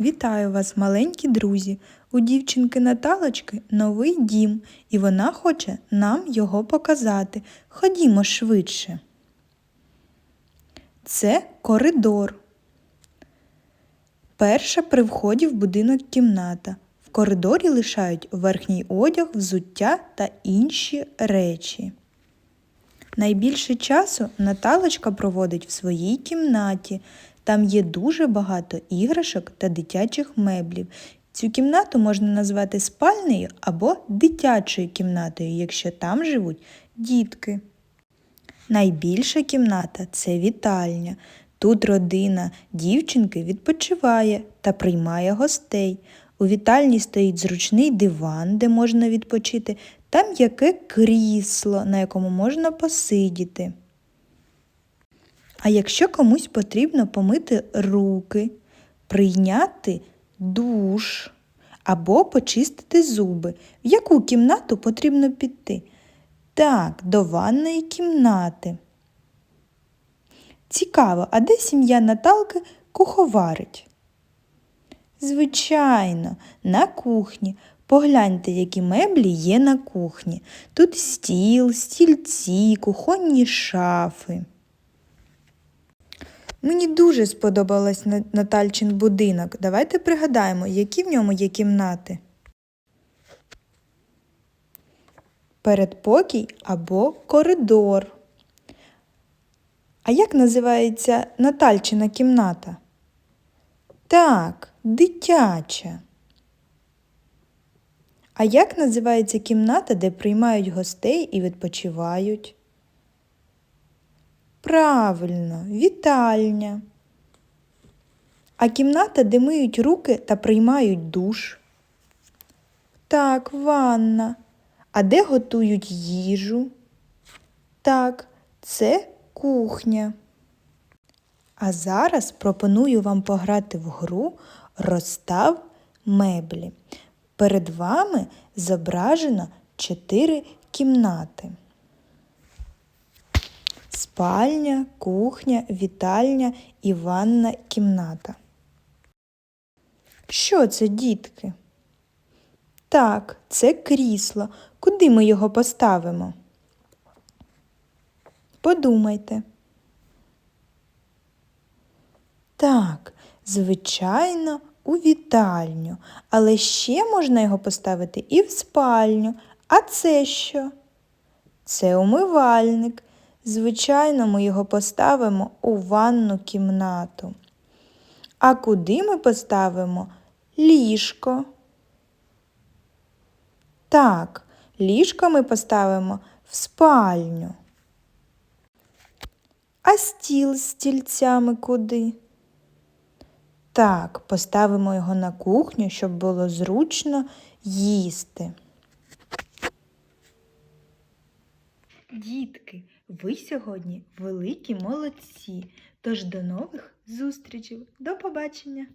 Вітаю вас, маленькі друзі! У дівчинки Наталочки новий дім, і вона хоче нам його показати. Ходімо швидше. Це коридор. Перша при вході в будинок кімната. В коридорі лишають верхній одяг, взуття та інші речі. Найбільше часу Наталочка проводить в своїй кімнаті. Там є дуже багато іграшок та дитячих меблів. Цю кімнату можна назвати спальнею або дитячою кімнатою, якщо там живуть дітки. Найбільша кімната це вітальня. Тут родина дівчинки відпочиває та приймає гостей. У вітальні стоїть зручний диван, де можна відпочити, та м'яке крісло, на якому можна посидіти. А якщо комусь потрібно помити руки, прийняти душ або почистити зуби, в яку кімнату потрібно піти? Так, до ванної кімнати. Цікаво, а де сім'я Наталки куховарить? Звичайно, на кухні. Погляньте, які меблі є на кухні. Тут стіл, стільці, кухонні шафи. Мені дуже сподобалась Натальчин будинок. Давайте пригадаємо, які в ньому є кімнати. Передпокій або коридор. А як називається Натальчина кімната? Так, дитяча. А як називається кімната, де приймають гостей і відпочивають? Правильно, вітальня. А кімната, де миють руки та приймають душ? Так, ванна. А де готують їжу? Так, це кухня. А зараз пропоную вам пограти в гру Розстав меблі. Перед вами зображено чотири кімнати. Спальня, кухня, вітальня і ванна кімната. Що це, дітки? Так, це крісло. Куди ми його поставимо? Подумайте. Так, звичайно, у вітальню, але ще можна його поставити і в спальню. А це що? Це умивальник. Звичайно, ми його поставимо у ванну кімнату. А куди ми поставимо ліжко? Так, ліжко ми поставимо в спальню. А стіл з стільцями куди? Так, поставимо його на кухню, щоб було зручно їсти. Дітки, ви сьогодні великі молодці. Тож до нових зустрічей. До побачення!